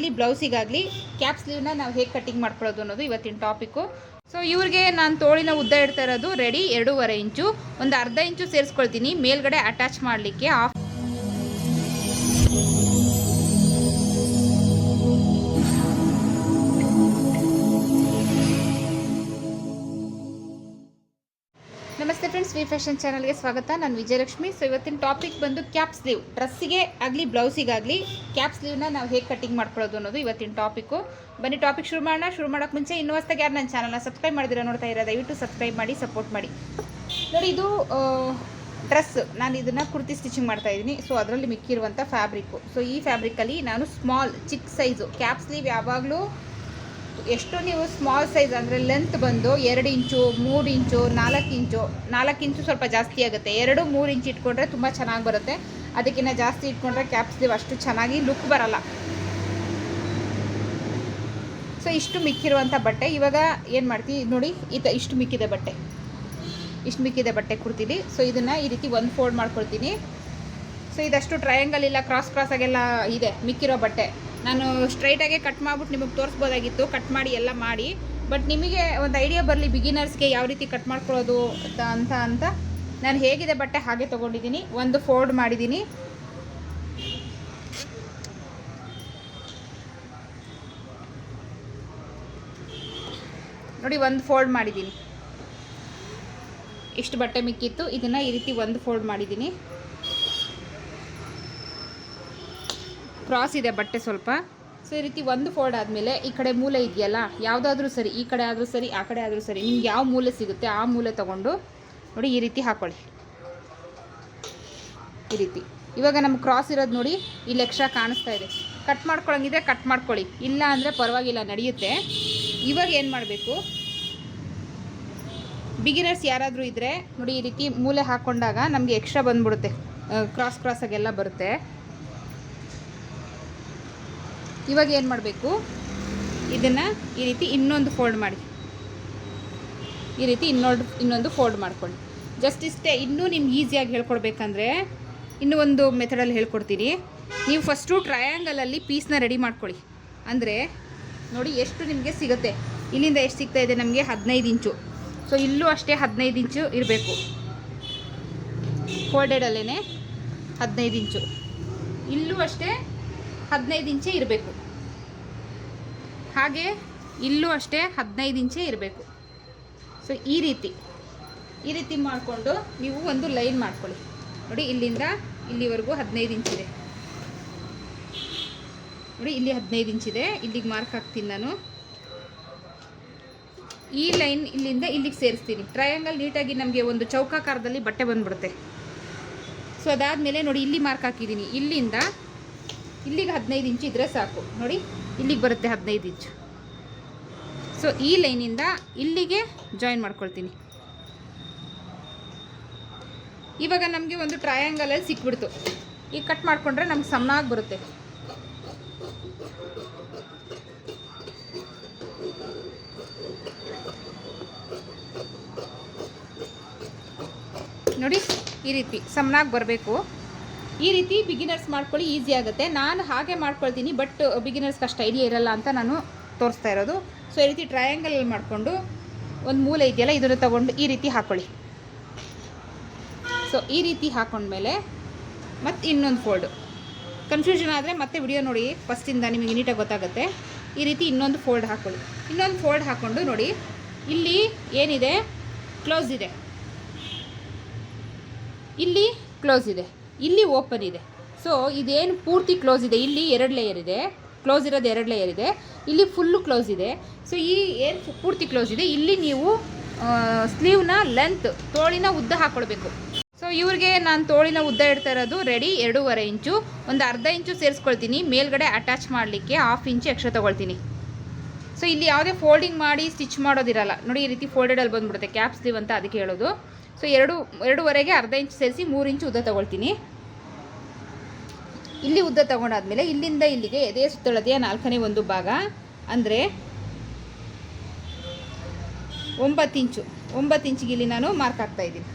ಆಗಲಿ, ಬ್ಲೌಸಿಗಾಗಲಿ ಕ್ಯಾಪ್ ಸ್ಲೀವ್ನ ನಾವು ಹೇಗೆ ಕಟ್ಟಿಂಗ್ ಮಾಡ್ಕೊಳ್ಳೋದು ಅನ್ನೋದು ಇವತ್ತಿನ ಟಾಪಿಕ್ಕು ಸೊ ಇವ್ರಿಗೆ ನಾನು ತೋಳಿನ ಉದ್ದ ಇಡ್ತಾ ಇರೋದು ರೆಡಿ ಎರಡೂವರೆ ಇಂಚು. ಒಂದು ಅರ್ಧ ಇಂಚು ಸೇರಿಸ್ಕೊಳ್ತೀನಿ. ಮೇಲ್ಗಡೆ ಅಟ್ಯಾಚ್ ಮಾಡಲಿಕ್ಕೆ ಆಫ್ ವಿ ಫ್ಯಾಷನ್ ಚಾನಲ್ಗೆ ಸ್ವಾಗತ. ನಾನು ವಿಜಯಲಕ್ಷ್ಮಿ. ಸೊ ಇವತ್ತಿನ ಟಾಪಿಕ್ ಬಂದು ಕ್ಯಾಪ್ ಸ್ಲೀವ್ ಡ್ರೆಸ್ಸಿಗೆ ಆಗಲಿ, ಬ್ಲೌಸಿಗಾಗಲಿ ಕ್ಯಾಪ್ ಸ್ಲೀವ್ನ ನಾವು ಹೇಗೆ ಕಟ್ಟಿಂಗ್ ಮಾಡ್ಕೊಳ್ಳೋದು ಅನ್ನೋದು ಇವತ್ತಿನ ಟಾಪಿಕ್ಕು ಬನ್ನಿ ಟಾಪಿಕ್ ಶುರು ಮಾಡೋಣ. ಶುರು ಮಾಡೋಕ್ಕೆ ಮುಂಚೆ ಇನ್ನೂ ಯಾರು ನನ್ನ ಚಾನಲ್ನ ಸಬ್ಸ್ಕ್ರೈಬ್ ಮಾಡಿದಿರೋ ನೋಡ್ತಾ ಇರೋ. ದಯವಿಟ್ಟು ಸಬ್ಸ್ಕ್ರೈಬ್ ಮಾಡಿ ಸಪೋರ್ಟ್ ಮಾಡಿ. ನೋಡಿ, ಇದು ಡ್ರೆಸ್ ನಾನು ಇದನ್ನು ಕುರ್ತಿ ಸ್ಟಿಚಿಂಗ್ ಮಾಡ್ತಾ ಇದ್ದೀನಿ. ಸೊ ಅದರಲ್ಲಿ ಮಿಕ್ಕಿರುವಂಥ ಫ್ಯಾಬ್ರಿಕ್ಕು ಸೊ ಈ ಫ್ಯಾಬ್ರಿಕಲ್ಲಿ ನಾನು ಸ್ಮಾಲ್ ಚಿಕ್ಕ ಸೈಜು ಕ್ಯಾಪ್ ಸ್ಲೀವ್ ಯಾವಾಗಲೂ ಎಷ್ಟು ನೀವು ಸ್ಮಾಲ್ ಸೈಜ್ ಅಂದರೆ ಲೆಂತ್ ಬಂದು ಎರಡು ಇಂಚು, ಮೂರು ಇಂಚು, ನಾಲ್ಕು ಇಂಚು ನಾಲ್ಕು ಇಂಚು ಸ್ವಲ್ಪ ಜಾಸ್ತಿ ಆಗುತ್ತೆ. ಎರಡು, ಮೂರು ಇಂಚು ಇಟ್ಕೊಂಡ್ರೆ ತುಂಬ ಚೆನ್ನಾಗಿ ಬರುತ್ತೆ. ಅದಕ್ಕಿಂತ ಜಾಸ್ತಿ ಇಟ್ಕೊಂಡ್ರೆ ಕ್ಯಾಪ್ ಸ್ಲೀವ್ ಅಷ್ಟು ಚೆನ್ನಾಗಿ ಲುಕ್ ಬರಲ್ಲ. ಸೊ ಇಷ್ಟು ಮಿಕ್ಕಿರುವಂಥ ಬಟ್ಟೆ. ಇವಾಗ ಏನು ಮಾಡ್ತೀವಿ ನೋಡಿ ಈ ಇಷ್ಟು ಮಿಕ್ಕಿದೆ ಬಟ್ಟೆ. ಇಷ್ಟು ಮಿಕ್ಕಿದೆ ಬಟ್ಟೆ ಕೊಡ್ತೀನಿ. ಸೊ ಇದನ್ನು ಈ ರೀತಿ ಒಂದು ಫೋಲ್ಡ್ ಮಾಡ್ಕೊಳ್ತೀನಿ. ಸೊ ಇದಷ್ಟು ಟ್ರಯಾಂಗಲ್ ಇಲ್ಲ ಕ್ರಾಸ್ ಕ್ರಾಸ್ ಆಗೆಲ್ಲ ಇದೆ, ಮಿಕ್ಕಿರೋ ಬಟ್ಟೆ. ನಾನು ಸ್ಟ್ರೈಟಾಗೆ ಕಟ್ ಮಾಡ್ಬಿಟ್ಟು ನಿಮಗೆ ತೋರಿಸ್ಬೋದಾಗಿತ್ತು. ಕಟ್ ಮಾಡಿ ಎಲ್ಲ ಮಾಡಿ. ಬಟ್ ನಿಮಗೆ ಒಂದು ಐಡಿಯಾ ಬರಲಿ ಬಿಗಿನರ್ಸ್ಗೆ ಯಾವ ರೀತಿ ಕಟ್ ಮಾಡ್ಕೊಳ್ಳೋದು ಅಂತ ಅಂತ ನಾನು ಹೇಗಿದೆ ಬಟ್ಟೆ ಹಾಗೆ ತೊಗೊಂಡಿದ್ದೀನಿ. ಒಂದು ಫೋಲ್ಡ್ ಮಾಡಿದ್ದೀನಿ. ನೋಡಿ ಒಂದು ಫೋಲ್ಡ್ ಮಾಡಿದ್ದೀನಿ. ಇಷ್ಟು ಬಟ್ಟೆ ಮಿಕ್ಕಿತ್ತು. ಇದನ್ನು ಈ ರೀತಿ ಒಂದು ಫೋಲ್ಡ್ ಮಾಡಿದ್ದೀನಿ. ಕ್ರಾಸ್ ಇದೆ ಬಟ್ಟೆ ಸ್ವಲ್ಪ. ಸೊ ಈ ರೀತಿ ಒಂದು ಫೋಲ್ಡ್ ಆದಮೇಲೆ ಈ ಕಡೆ ಮೂಲೆ ಇದೆಯಲ್ಲ, ಯಾವುದಾದ್ರೂ ಸರಿ, ಈ ಕಡೆ ಆದರೂ ಸರಿ, ಆ ಕಡೆ ಆದರೂ ಸರಿ, ನಿಮ್ಗೆ ಯಾವ ಮೂಲೆ ಸಿಗುತ್ತೆ ಆ ಮೂಲೆ ತೊಗೊಂಡು ನೋಡಿ ಈ ರೀತಿ ಹಾಕೊಳ್ಳಿ. ಈ ರೀತಿ. ಇವಾಗ ನಮ್ಗೆ ಕ್ರಾಸ್ ಇರೋದು ನೋಡಿ ಇಲ್ಲಿ ಎಕ್ಸ್ಟ್ರಾ ಕಾಣಿಸ್ತಾ ಇದೆ. ಕಟ್ ಮಾಡ್ಕೊಳಂಗಿದ್ರೆ ಕಟ್ ಮಾಡ್ಕೊಳ್ಳಿ. ಇಲ್ಲ ಅಂದರೆ ಪರವಾಗಿಲ್ಲ, ನಡೆಯುತ್ತೆ. ಇವಾಗ ಏನು ಮಾಡಬೇಕು? ಬಿಗಿನರ್ಸ್ ಯಾರಾದರೂ ಇದ್ದರೆ ನೋಡಿ ಈ ರೀತಿ ಮೂಲೆ ಹಾಕ್ಕೊಂಡಾಗ ನಮಗೆ ಎಕ್ಸ್ಟ್ರಾ ಬಂದ್ಬಿಡುತ್ತೆ. ಕ್ರಾಸ್ ಕ್ರಾಸಾಗೆಲ್ಲ ಬರುತ್ತೆ. ಇವಾಗ ಏನು ಮಾಡಬೇಕು? ಇದನ್ನು ಈ ರೀತಿ ಇನ್ನೊಂದು ಫೋಲ್ಡ್ ಮಾಡಿ. ಈ ರೀತಿ ಇನ್ನೊಂದು ಇನ್ನೊಂದು ಫೋಲ್ಡ್ ಮಾಡ್ಕೊಳ್ಳಿ. ಜಸ್ಟ್ ಇಷ್ಟೇ, ಇನ್ನೂ ನಿಮ್ಗೆ ಈಸಿಯಾಗಿ ಹೇಳ್ಕೊಡ್ಬೇಕಂದ್ರೆ ಇನ್ನೂ ಒಂದು ಮೆಥಡಲ್ಲಿ ಹೇಳ್ಕೊಡ್ತೀನಿ. ನೀವು ಫಸ್ಟು ಟ್ರಯಾಂಗಲಲ್ಲಿ ಪೀಸ್ನ ರೆಡಿ ಮಾಡ್ಕೊಳ್ಳಿ. ಅಂದರೆ, ನೋಡಿ ಎಷ್ಟು ನಿಮಗೆ ಸಿಗುತ್ತೆ. ಇಲ್ಲಿಂದ ಎಷ್ಟು ಸಿಗ್ತಾ ಇದೆ ನಮಗೆ? ಹದಿನೈದು ಇಂಚು. ಸೊ ಇಲ್ಲೂ ಅಷ್ಟೇ ಹದಿನೈದು ಇಂಚು ಇರಬೇಕು. ಫೋಲ್ಡೆಡಲ್ಲೇ ಹದಿನೈದು ಇಂಚು. ಇಲ್ಲೂ ಅಷ್ಟೇ ಹದಿನೈದು ಇಂಚೆ ಇರಬೇಕು. ಹಾಗೆ ಇಲ್ಲೂ ಅಷ್ಟೇ ಹದಿನೈದು ಇಂಚೆ ಇರಬೇಕು. ಸೊ ಈ ರೀತಿ. ಈ ರೀತಿ ಮಾಡಿಕೊಂಡು ನೀವು ಒಂದು ಲೈನ್ ಮಾಡ್ಕೊಳ್ಳಿ. ನೋಡಿ, ಇಲ್ಲಿಂದ ಇಲ್ಲಿವರೆಗೂ ಹದಿನೈದು ಇಂಚಿದೆ ನೋಡಿ, ಇಲ್ಲಿ ಹದಿನೈದು ಇಂಚಿದೆ ಇಲ್ಲಿಗೆ ಮಾರ್ಕ್ ಹಾಕ್ತೀನಿ ನಾನು. ಈ ಲೈನ್ ಇಲ್ಲಿಂದ ಇಲ್ಲಿಗೆ ಸೇರಿಸ್ತೀನಿ. ಟ್ರಯಾಂಗಲ್ ನೀಟಾಗಿ ನಮಗೆ ಒಂದು ಚೌಕಾಕಾರದಲ್ಲಿ ಬಟ್ಟೆ ಬಂದ್ಬಿಡುತ್ತೆ. ಸೊ ಅದಾದಮೇಲೆ ನೋಡಿ, ಇಲ್ಲಿ ಮಾರ್ಕ್ ಹಾಕಿದ್ದೀನಿ. ಇಲ್ಲಿಂದ ಇಲ್ಲಿಗೆ ಹದಿನೈದು ಇಂಚು ಇದ್ದರೆ ಸಾಕು. ನೋಡಿ, ಇಲ್ಲಿಗೆ ಬರುತ್ತೆ ಹದಿನೈದು ಇಂಚು. ಸೊ ಈ ಲೈನಿಂದ ಇಲ್ಲಿಗೆ ಜಾಯಿನ್ ಮಾಡ್ಕೊಳ್ತೀನಿ. ಇವಾಗ ನಮಗೆ ಒಂದು ಟ್ರಯಾಂಗಲಲ್ಲಿ ಸಿಕ್ಬಿಡ್ತು. ಈಗ ಕಟ್ ಮಾಡಿಕೊಂಡ್ರೆ ನಮ್ಗೆ ಸಮನಾಗಿ ಬರುತ್ತೆ. ನೋಡಿ, ಈ ರೀತಿ ಸಮನಾಗಿ ಬರಬೇಕು. ಈ ರೀತಿ ಬಿಗಿನರ್ಸ್ ಮಾಡ್ಕೊಳ್ಳಿ ಈಸಿ ಆಗುತ್ತೆ. ನಾನು ಹಾಗೆ ಮಾಡ್ಕೊಳ್ತೀನಿ ಬಟ್ ಬಿಗಿನರ್ಸ್ ಅಷ್ಟು ಐಡಿಯಾ ಇರಲ್ಲ ಅಂತ ನಾನು ತೋರಿಸ್ತಾ ಇರೋದು. ಸೊ ಈ ರೀತಿ ಟ್ರಯಾಂಗಲ್ ಮಾಡಿಕೊಂಡು ಒಂದು ಮೂಲೆ ಇದೆಯಲ್ಲ, ಇದನ್ನು ತಗೊಂಡು ಈ ರೀತಿ ಹಾಕ್ಕೊಳ್ಳಿ ಸೊ ಈ ರೀತಿ ಹಾಕೊಂಡ್ಮೇಲೆ ಮತ್ತು ಇನ್ನೊಂದು ಫೋಲ್ಡು ಕನ್ಫ್ಯೂಷನ್ ಆದರೆ ಮತ್ತೆ ವಿಡಿಯೋ ನೋಡಿ ಫಸ್ಟಿಂದ ನಿಮಗೆ ನೀಟಾಗಿ ಗೊತ್ತಾಗುತ್ತೆ. ಈ ರೀತಿ ಇನ್ನೊಂದು ಫೋಲ್ಡ್ ಹಾಕ್ಕೊಳ್ಳಿ ಇನ್ನೊಂದು ಫೋಲ್ಡ್ ಹಾಕ್ಕೊಂಡು ನೋಡಿ, ಇಲ್ಲಿ ಏನಿದೆ? ಕ್ಲೋಸ್ ಇದೆ. ಇಲ್ಲಿ ಕ್ಲೋಸ್ ಇದೆ. ಇಲ್ಲಿ ಓಪನ್ ಇದೆ. ಸೊ ಇದೇನು ಪೂರ್ತಿ ಕ್ಲೋಸ್ ಇದೆ. ಇಲ್ಲಿ ಎರಡು ಲೇಯರ್ ಇದೆ. ಕ್ಲೋಸ್ ಇರೋದು ಎರಡು ಲೇಯರ್ ಇದೆ. ಇಲ್ಲಿ ಫುಲ್ಲು ಕ್ಲೋಸ್ ಇದೆ. ಸೊ ಈ ಏನು ಪೂರ್ತಿ ಕ್ಲೋಸ್ ಇದೆ? ಇಲ್ಲಿ ನೀವು ಸ್ಲೀವ್ನ ಲೆಂತ್ ತೋಳಿನ ಉದ್ದ ಹಾಕ್ಕೊಳ್ಬೇಕು ಸೊ ಇವ್ರಿಗೆ ನಾನು ತೋಳಿನ ಉದ್ದ ಇಡ್ತಾ ಇರೋದು ರೆಡಿ ಎರಡೂವರೆ ಇಂಚು. ಒಂದು ಅರ್ಧ ಇಂಚು ಸೇರಿಸ್ಕೊಳ್ತೀನಿ. ಮೇಲ್ಗಡೆ ಅಟ್ಯಾಚ್ ಮಾಡಲಿಕ್ಕೆ ಹಾಫ್ ಇಂಚು ಎಕ್ಸ್ಟ್ರಾ ತೊಗೊಳ್ತೀನಿ. ಸೊ ಇಲ್ಲಿ ಯಾವುದೇ ಫೋಲ್ಡಿಂಗ್ ಮಾಡಿ ಸ್ಟಿಚ್ ಮಾಡೋದಿರಲ್ಲ. ನೋಡಿ, ಈ ರೀತಿ ಫೋಲ್ಡೆಡಲ್ಲಿ ಬಂದ್ಬಿಡುತ್ತೆ. ಕ್ಯಾಪ್ ಸ್ಲೀವ್ ಅಂತ ಅದಕ್ಕೆ ಹೇಳೋದು. ಸೊ ಎರಡು, ಎರಡೂವರೆಗೆ ಅರ್ಧ ಇಂಚು ಸೇರಿಸಿ ಮೂರು ಇಂಚು ಉದ್ದ ತೊಗೊಳ್ತೀನಿ. ಇಲ್ಲಿ ಉದ್ದ ತೊಗೊಂಡಾದ್ಮೇಲೆ ಇಲ್ಲಿಂದ ಇಲ್ಲಿಗೆ ಎದೆ ಸುತ್ತಳತೆಯ ನಾಲ್ಕನೇ ಒಂದು ಭಾಗ. ಅಂದರೆ ಒಂಬತ್ತು ಇಂಚು, ಒಂಬತ್ತು ಇಂಚಿಗೆ ಇಲ್ಲಿ ನಾನು ಮಾರ್ಕ್ ಹಾಕ್ತಾ ಇದ್ದೀನಿ.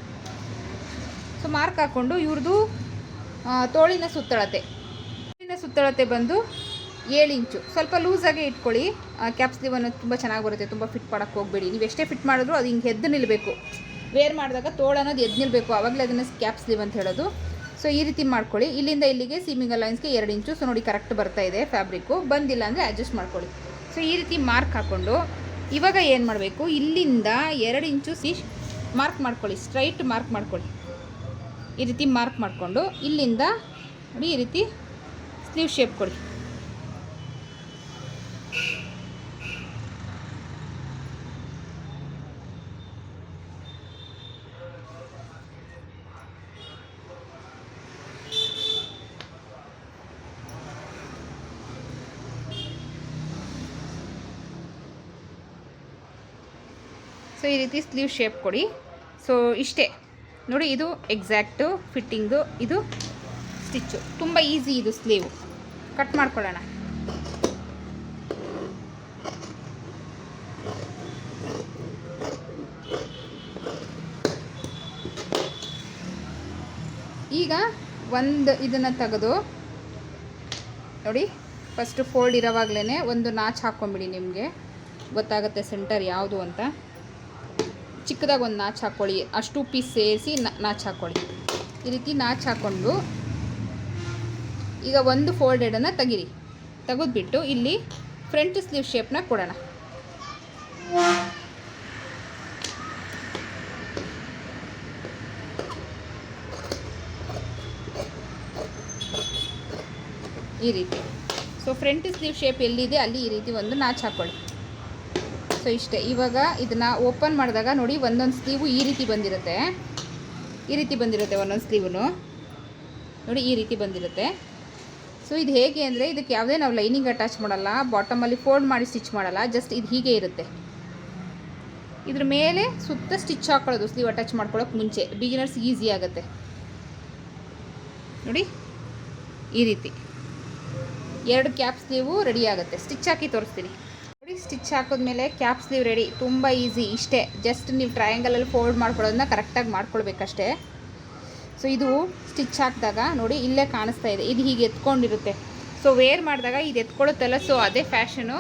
ಸೊ ಮಾರ್ಕ್ ಹಾಕ್ಕೊಂಡು ಇವ್ರದ್ದು ತೋಳಿನ ಸುತ್ತಳತೆ. ತೋಳಿನ ಸುತ್ತಳತೆ ಬಂದು ಏಳು ಇಂಚು. ಸ್ವಲ್ಪ ಲೂಸಾಗೆ ಇಟ್ಕೊಳ್ಳಿ. ಕ್ಯಾಪ್ ಸ್ಲೀವ್ ಅನ್ನೋದು ತುಂಬ ಚೆನ್ನಾಗಿ ಬರುತ್ತೆ. ತುಂಬ ಫಿಟ್ ಮಾಡೋಕ್ಕೆ ಹೋಗಬೇಡಿ. ನೀವು ಎಷ್ಟೇ ಫಿಟ್ ಮಾಡಿದ್ರು ಅದು ಹಿಂಗೆ ಎದ್ದು ನಿಲ್ಲಬೇಕು ವೇರ್ ಮಾಡಿದಾಗ ತೋಳ ಅನ್ನೋದು ಎದ್ದು ನಿಲ್ಲಬೇಕು ಆವಾಗಲೇ ಅದನ್ನು ಕ್ಯಾಪ್ ಸ್ಲೀವ್ ಅಂತ ಹೇಳೋದು. ಸೊ ಈ ರೀತಿ ಮಾಡ್ಕೊಳ್ಳಿ. ಇಲ್ಲಿಂದ ಇಲ್ಲಿಗೆ ಸೀಮಿಂಗ್ ಅಲೈನ್ಸ್ಗೆ ಎರಡು ಇಂಚು ಸೊ ನೋಡಿ ಕರೆಕ್ಟ್ ಬರ್ತಾ ಇದೆ ಫ್ಯಾಬ್ರಿಕ್ಕು ಬಂದಿಲ್ಲ ಅಂದರೆ ಅಡ್ಜಸ್ಟ್ ಮಾಡ್ಕೊಳ್ಳಿ. ಸೊ ಈ ರೀತಿ ಮಾರ್ಕ್ ಹಾಕ್ಕೊಂಡು ಇವಾಗ ಏನು ಮಾಡಬೇಕು? ಇಲ್ಲಿಂದ ಎರಡು ಇಂಚು ಸಿ ಮಾರ್ಕ್ ಮಾಡ್ಕೊಳ್ಳಿ. ಸ್ಟ್ರೈಟ್ ಮಾರ್ಕ್ ಮಾಡ್ಕೊಳ್ಳಿ. ಈ ರೀತಿ ಮಾರ್ಕ್ ಮಾಡಿಕೊಂಡು ಇಲ್ಲಿಂದ ನೋಡಿ ಈ ರೀತಿ ಸ್ಲೀವ್ ಶೇಪ್ ಕೊಡಿ. ಸೊ, ಈ ರೀತಿ ಸ್ಲೀವ್ ಶೇಪ್ ಕೊಡಿ. ಸೊ, ಇಷ್ಟೇ. ನೋಡಿ, ಇದು ಎಕ್ಸಾಕ್ಟು ಫಿಟ್ಟಿಂಗು ಇದು ಸ್ಟಿಚ್ಚು ತುಂಬ ಈಸಿ ಇದು ಸ್ಲೀವು ಕಟ್ ಮಾಡ್ಕೊಳ್ಳೋಣ. ಈಗ ಒಂದು ಇದನ್ನು ತೆಗೆದು, ನೋಡಿ ಫಸ್ಟು ಫೋಲ್ಡ್ ಇರೋವಾಗಲೇ ಒಂದು ನಾಚ್ ಹಾಕ್ಕೊಂಬಿಡಿ ನಿಮಗೆ. ಗೊತ್ತಾಗುತ್ತೆ ಸೆಂಟರ್ ಯಾವುದು ಅಂತ. ಚಿಕ್ಕದಾಗಿ ಒಂದು ನಾಚ್ ಹಾಕ್ಕೊಳ್ಳಿ ಅಷ್ಟು ಪೀಸ್ ಸೇರಿಸಿ ನಾಚ್ ಹಾಕ್ಕೊಳ್ಳಿ ಈ ರೀತಿ ನಾಚ್ ಹಾಕ್ಕೊಂಡು ಈಗ ಒಂದು ಫೋಲ್ಡೆಡನ್ನು ತೆಗಿರಿ. ತೆಗೆದ್ಬಿಟ್ಟು ಇಲ್ಲಿ ಫ್ರಂಟ್ ಸ್ಲೀವ್ ಶೇಪ್ನ ಕೊಡೋಣ. ಈ ರೀತಿ. ಸೊ ಫ್ರಂಟ್ ಸ್ಲೀವ್ ಶೇಪ್ ಎಲ್ಲಿದೆ, ಅಲ್ಲಿ ಈ ರೀತಿ ಒಂದು ನಾಚ್ ಹಾಕ್ಕೊಳ್ಳಿ ಸೊ ಇಷ್ಟೇ. ಇವಾಗ ಇದನ್ನು ಓಪನ್ ಮಾಡಿದಾಗ ನೋಡಿ ಒಂದೊಂದು ಸ್ಲೀವು ಈ ರೀತಿ ಬಂದಿರುತ್ತೆ. ಈ ರೀತಿ ಬಂದಿರುತ್ತೆ ಒಂದೊಂದು ಸ್ಲೀವು ನೋಡಿ ಈ ರೀತಿ ಬಂದಿರುತ್ತೆ. ಸೊ ಇದು ಹೇಗೆ ಅಂದರೆ ಇದಕ್ಕೆ ಯಾವುದೇ ನಾವು ಲೈನಿಂಗ್ ಅಟ್ಯಾಚ್ ಮಾಡಲ್ಲ ಬಾಟಮಲ್ಲಿ ಫೋಲ್ಡ್ ಮಾಡಿ ಸ್ಟಿಚ್ ಮಾಡಲ್ಲ ಜಸ್ಟ್ ಇದು ಹೀಗೆ ಇರುತ್ತೆ. ಇದ್ರ ಮೇಲೆ ಸುತ್ತ ಸ್ಟಿಚ್ ಹಾಕೊಳ್ಳೋದು ಸ್ಲೀವ್ ಅಟ್ಯಾಚ್ ಮಾಡ್ಕೊಳ್ಳೋಕೆ ಮುಂಚೆ. ಬಿಗಿನರ್ಸ್ ಈಸಿ ಆಗುತ್ತೆ. ನೋಡಿ, ಈ ರೀತಿ. ಎರಡು ಕ್ಯಾಪ್ ಸ್ಲೀವು ರೆಡಿ ಆಗುತ್ತೆ. ಸ್ಟಿಚ್ ಹಾಕಿ ತೋರಿಸ್ತೀನಿ. ಸ್ಟಿಚ್ ಹಾಕಿದ್ಮೇಲೆ ಕ್ಯಾಪ್ ಸ್ಲೀವ್ ರೆಡಿ, ತುಂಬ ಈಸಿ ಇಷ್ಟೇ. ಜಸ್ಟ್ ನೀವು ಟ್ರಯಾಂಗಲಲ್ಲಿ ಫೋಲ್ಡ್ ಮಾಡ್ಕೊಳ್ಳೋದನ್ನ ಕರೆಕ್ಟಾಗಿ ಮಾಡ್ಕೊಳ್ಬೇಕಷ್ಟೇ. ಸೊ ಇದು ಸ್ಟಿಚ್ ಹಾಕಿದಾಗ ನೋಡಿ ಇಲ್ಲೇ ಕಾಣಿಸ್ತಾ ಇದೆ. ಇದು ಹೀಗೆ ಎತ್ಕೊಂಡಿರುತ್ತೆ. ಸೊ ವೇರ್ ಮಾಡಿದಾಗ ಇದು ಎತ್ಕೊಳ್ಳುತ್ತಲ್ಲ ಸೊ ಅದೇ ಫ್ಯಾಷನು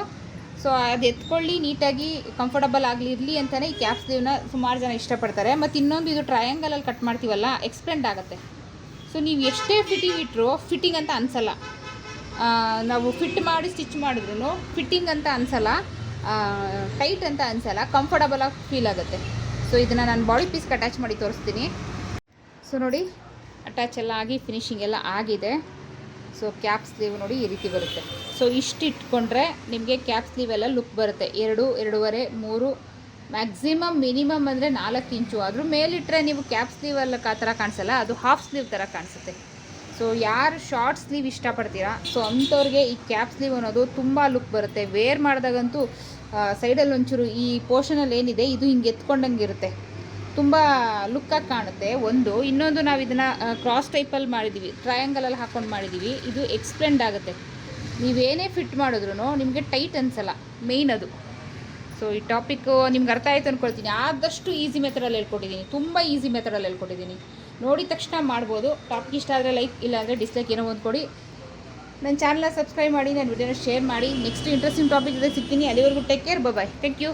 ಸೊ ಅದು ಎತ್ಕೊಳ್ಳಿ, ನೀಟಾಗಿ ಕಂಫರ್ಟಬಲ್ ಆಗಲಿ, ಇರಲಿ ಅಂತಲೇ ಈ ಕ್ಯಾಪ್ ಸ್ಲೀವ್ನ ಸುಮಾರು ಜನ ಇಷ್ಟಪಡ್ತಾರೆ. ಮತ್ತು ಇನ್ನೊಂದು ಇದು ಟ್ರಯಾಂಗಲಲ್ಲಿ ಕಟ್ ಮಾಡ್ತೀವಲ್ಲ ಎಕ್ಸ್ಪ್ಲೆಂಡ್ ಆಗುತ್ತೆ. ಸೊ ನೀವು ಎಷ್ಟೇ ಫಿಟ್ಟಿಂಗ್ ಇಟ್ಟರು ಫಿಟ್ಟಿಂಗ್ ಅಂತ ಅನಿಸಲ್ಲ. ನಾವು ಫಿಟ್ ಮಾಡಿ ಸ್ಟಿಚ್ ಮಾಡಿದ್ರು ಫಿಟ್ಟಿಂಗ್ ಅಂತ ಅನಿಸಲ್ಲ ಟೈಟ್ ಅಂತ ಅನಿಸಲ್ಲ ಕಂಫರ್ಟಬಲಾಗಿ ಫೀಲ್ ಆಗುತ್ತೆ. ಸೊ ಇದನ್ನು ನಾನು ಬಾಡಿ ಪೀಸ್ಗೆ ಅಟ್ಯಾಚ್ ಮಾಡಿ ತೋರಿಸ್ತೀನಿ. ಸೊ ನೋಡಿ ಅಟ್ಯಾಚ್ ಎಲ್ಲ ಆಗಿ ಫಿನಿಶಿಂಗ್ ಎಲ್ಲ ಆಗಿದೆ. ಸೊ ಕ್ಯಾಪ್ ಸ್ಲೀವ್ ನೋಡಿ ಈ ರೀತಿ ಬರುತ್ತೆ. ಸೊ ಇಷ್ಟು ಇಟ್ಕೊಂಡ್ರೆ ನಿಮಗೆ ಕ್ಯಾಪ್ ಸ್ಲೀವ್ ಎಲ್ಲ ಲುಕ್ ಬರುತ್ತೆ. ಎರಡು, ಎರಡೂವರೆ, ಮೂರು ಮ್ಯಾಕ್ಸಿಮಮ್ ಮಿನಿಮಮ್ ಅಂದರೆ ನಾಲ್ಕು ಇಂಚು ಆದರೂ ಮೇಲಿಟ್ಟರೆ ನೀವು ಕ್ಯಾಪ್ ಸ್ಲೀವ್ ಎಲ್ಲ ಆ ಥರ ಕಾಣಿಸಲ್ಲ, ಅದು ಹಾಫ್ ಸ್ಲೀವ್ ಥರ ಕಾಣಿಸುತ್ತೆ. ಸೊ ಯಾರು ಶಾರ್ಟ್ ಸ್ಲೀವ್ ಇಷ್ಟಪಡ್ತೀರಾ? ಸೊ ಅಂಥವ್ರಿಗೆ ಈ ಕ್ಯಾಪ್ ಸ್ಲೀವ್ ಅನ್ನೋದು ತುಂಬ ಲುಕ್ ಬರುತ್ತೆ. ವೇರ್ ಮಾಡಿದಾಗಂತೂ ಸೈಡಲ್ಲಿ ಒಂಚೂರು ಈ ಪೋರ್ಷನಲ್ಲಿ ಏನಿದೆ, ಇದು ಹಿಂಗೆ ಎತ್ಕೊಂಡಂಗೆ ಇರುತ್ತೆ. ತುಂಬ ಲುಕ್ಕಾಗಿ ಕಾಣುತ್ತೆ. ಒಂದು, ಇನ್ನೊಂದು ನಾವು ಇದನ್ನು ಕ್ರಾಸ್ ಟೈಪಲ್ಲಿ ಮಾಡಿದ್ದೀವಿ ಟ್ರಯಾಂಗಲಲ್ಲಿ ಹಾಕ್ಕೊಂಡು ಮಾಡಿದ್ದೀವಿ ಇದು ಎಕ್ಸ್ಪ್ಲೆಂಡ್ ಆಗುತ್ತೆ. ನೀವೇನೇ ಫಿಟ್ ಮಾಡಿದ್ರು ನಿಮಗೆ ಟೈಟ್ ಅನಿಸಲ್ಲ. ಮೇಯ್ನ್ ಅದು. ಸೊ ಈ ಟಾಪಿಕ್ಕು ನಿಮ್ಗೆ ಅರ್ಥ ಆಯ್ತು ಅಂದ್ಕೊಳ್ತೀನಿ ಆದಷ್ಟು ಈಸಿ ಮೆಥಡಲ್ಲಿ ಹೇಳ್ಕೊಟ್ಟಿದ್ದೀನಿ ತುಂಬ ಈಸಿ ಮೆಥಡಲ್ಲಿ ಹೇಳ್ಕೊಟ್ಟಿದ್ದೀನಿ ನೋಡಿದ ತಕ್ಷಣ ಮಾಡ್ಬೋದು. ಟಾಪಿಕ್ ಇಷ್ಟ ಆದರೆ ಲೈಕ್ ಇಲ್ಲಾಂದರೆ ಡಿಸ್ಲೈಕ್ ಏನೋ ಒಂದು ಕೊಡಿ. ನನ್ನ ಚಾನಲ್ನ ಸಬ್ಸ್ಕ್ರೈಬ್ ಮಾಡಿ ನನ್ನ ವಿಡಿಯೋನ ಶೇರ್ ಮಾಡಿ. ನೆಕ್ಸ್ಟ್ ಇಂಟ್ರೆಸ್ಟಿಂಗ್ ಟಾಪಿಕ್ ಜೊತೆ ಸಿಗ್ತೀನಿ. ಅಲ್ಲಿವರೆಗೂ take care bye thank you